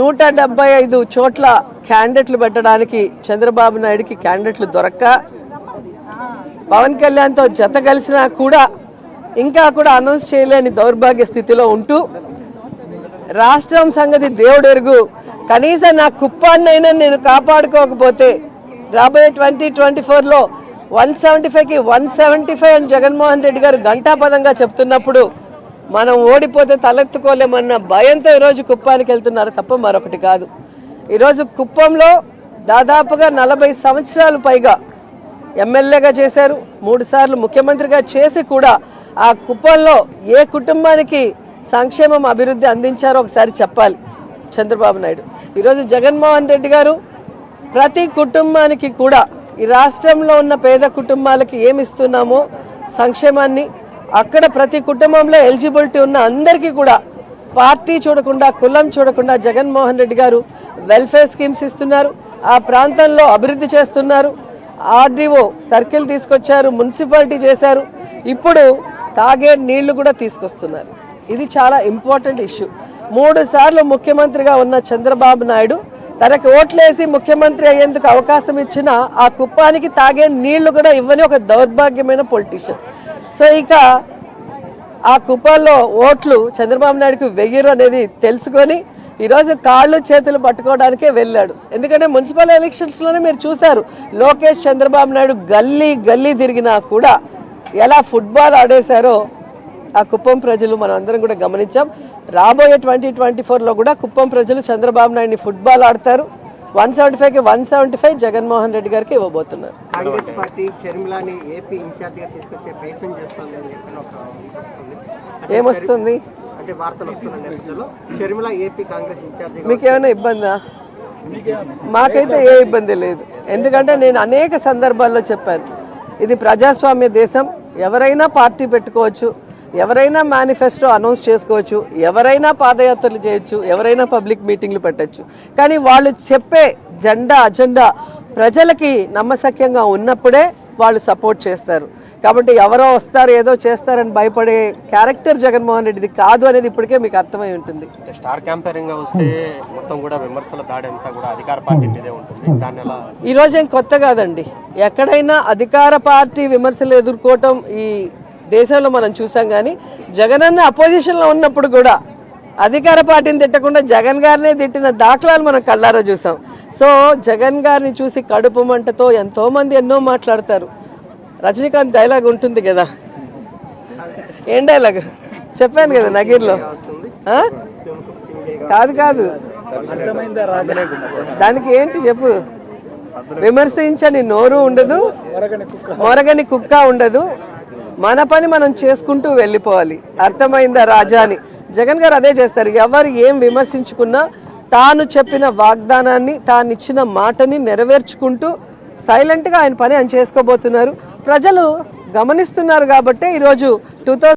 నూట డెబ్బై ఐదు చోట్ల క్యాండిడేట్లు పెట్టడానికి చంద్రబాబు నాయుడుకి క్యాండిడేట్లు దొరక్క పవన్ కళ్యాణ్తో జత కలిసినా కూడా ఇంకా కూడా అనౌన్స్ చేయలేని దౌర్భాగ్య స్థితిలో ఉంటూ రాష్ట్రం సంగతి దేవుడెరుగు. కనీసం నా కుప్పాన్నైనా నేను కాపాడుకోకపోతే రాబోయే ట్వంటీ ట్వంటీ ఫోర్లో వన్ సెవెంటీ ఫైవ్కి వన్ సెవెంటీ ఫైవ్ అని జగన్మోహన్ రెడ్డి గారు ఘంటాపదంగా చెప్తున్నప్పుడు మనం ఓడిపోతే తలెత్తుకోలేమన్న భయంతో ఈరోజు కుప్పానికి వెళ్తున్నారు తప్ప మరొకటి కాదు. ఈరోజు కుప్పంలో దాదాపుగా నలభై సంవత్సరాలు పైగా ఎమ్మెల్యేగా చేశారు. మూడుసార్లు ముఖ్యమంత్రిగా చేసి కూడా ఆ కుప్పంలో ఏ కుటుంబానికి సంక్షేమం అభివృద్ధి అందించారో ఒకసారి చెప్పాలి చంద్రబాబు నాయుడు. ఈరోజు జగన్మోహన్ రెడ్డి గారు ప్రతి కుటుంబానికి కూడా ఈ రాష్ట్రంలో ఉన్న పేద కుటుంబాలకి ఏమి ఇస్తున్నామో సంక్షేమాన్ని అక్కడ ప్రతి కుటుంబంలో ఎలిజిబిలిటీ ఉన్న అందరికీ కూడా పార్టీ చూడకుండా కులం చూడకుండా జగన్మోహన్ రెడ్డి గారు వెల్ఫేర్ స్కీమ్స్ ఇస్తున్నారు. ఆ ప్రాంతంలో అభివృద్ధి చేస్తున్నారు. ఆర్డీఓ సర్కిల్ తీసుకొచ్చారు మున్సిపాలిటీ చేశారు. ఇప్పుడు తాగే నీళ్ళు కూడా తీసుకొస్తున్నారు. ఇది చాలా ఇంపార్టెంట్ ఇష్యూ. మూడు సార్లు ముఖ్యమంత్రిగా ఉన్న చంద్రబాబు నాయుడు తనకు ఓట్లేసి ముఖ్యమంత్రి అయ్యేందుకు అవకాశం ఇచ్చిన ఆ కుప్పానికి తాగే నీళ్ళు కూడా ఇవ్వని ఒక దౌర్భాగ్యమైన పొలిటీషియన్. సో ఇక ఆ కుప్పంలో ఓట్లు చంద్రబాబు నాయుడుకి వెయ్యరు అనేది తెలుసుకొని ఈరోజు కాళ్ళు చేతులు పట్టుకోవడానికే వెళ్ళాడు. ఎందుకంటే మున్సిపల్ ఎలక్షన్స్లోనే మీరు చూశారు లోకేష్ చంద్రబాబు నాయుడు గల్లీ గల్లీ తిరిగినా కూడా ఎలా ఫుట్బాల్ ఆడేశారో ఆ కుప్పం ప్రజలు మనం అందరం కూడా గమనించాం. రాబోయే ట్వంటీ ట్వంటీ ఫోర్లో కూడా కుప్పం ప్రజలు చంద్రబాబు నాయుడిని ఫుట్బాల్ ఆడతారు. వన్ సెవెంటీ ఫైవ్కి one seventy five Jaganmohan Reddy గారికి ఇవ్వబోతున్నారు. కాంగ్రెస్ పార్టీ షర్మిలాని ఏపీ ఇన్ఛార్జిగా తీసుకొచ్చే ప్రయత్నం చేస్తుంది అని చెప్పిన ఒక ఏమొస్తుంది? అంటే వార్తలు వస్తున్న నేపథ్యంలో. షర్మిల ఏపీ కాంగ్రెస్ ఇన్ఛార్జిగా మీకు ఏమైనా ఇబ్బందా మాకైతే ఏ ఇబ్బంది లేదు. ఎందుకంటే నేను అనేక సందర్భాల్లో చెప్పాను. ఇది ప్రజాస్వామ్య దేశం. ఎవరైనా పార్టీ పెట్టుకోవచ్చు. ఎవరైనా మేనిఫెస్టో అనౌన్స్ చేసుకోవచ్చు. ఎవరైనా పాదయాత్రలు చేయొచ్చు. ఎవరైనా పబ్లిక్ మీటింగ్లు పెట్టచ్చు. కానీ వాళ్ళు చెప్పే జెండా అజెండా ప్రజలకి నమ్మశక్యంగా ఉన్నప్పుడే వాళ్ళు సపోర్ట్ చేస్తారు. కాబట్టి ఎవరో వస్తారు ఏదో చేస్తారని భయపడే క్యారెక్టర్ జగన్మోహన్ రెడ్డిది కాదు అనేది ఇప్పటికే మీకు అర్థమై ఉంటుంది. అంటే స్టార్ క్యాంపైరింగ్గా వస్తే మొత్తం కూడా విమర్శల దాడి అంతా కూడా అధికార పార్టీ మీదే ఉంటుంది. దాన్ని ఎలా ఈ రోజు ఏం కొత్త కాదండి. ఎక్కడైనా అధికార పార్టీ విమర్శలు ఎదుర్కోవటం ఈ దేశంలో మనం చూసాం కానీ జగనన్న అపోజిషన్లో ఉన్నప్పుడు కూడా అధికార పార్టీని తిట్టకుండా జగన్ గారినే తిట్టిన దాఖలాలు మనం కళ్ళారా చూసాం. సో జగన్ గారిని చూసి కడుపు మంటతో ఎంతో మంది ఎన్నో మాట్లాడతారు. రజనీకాంత్ డైలాగ్ ఉంటుంది కదా. ఏం డైలాగ్ చెప్పాను కదా నగీర్లో. ఆ? కాదు కాదు. దానికి ఏంటి చెప్పు? విమర్శించని నోరు ఉండదు మొరగని కుక్క ఉండదు. మన పని మనం చేసుకుంటూ వెళ్ళిపోవాలి. అర్థమైందా రాజా అని జగన్ గారు అదే చేస్తారు. ఎవరు ఏం విమర్శించుకున్నా తాను చెప్పిన వాగ్దానాన్ని తాను ఇచ్చిన మాటని నెరవేర్చుకుంటూ సైలెంట్గా ఆయన పని ఆయన చేసుకోబోతున్నారు. ప్రజలు గమనిస్తున్నారు కాబట్టే ఈరోజు టూ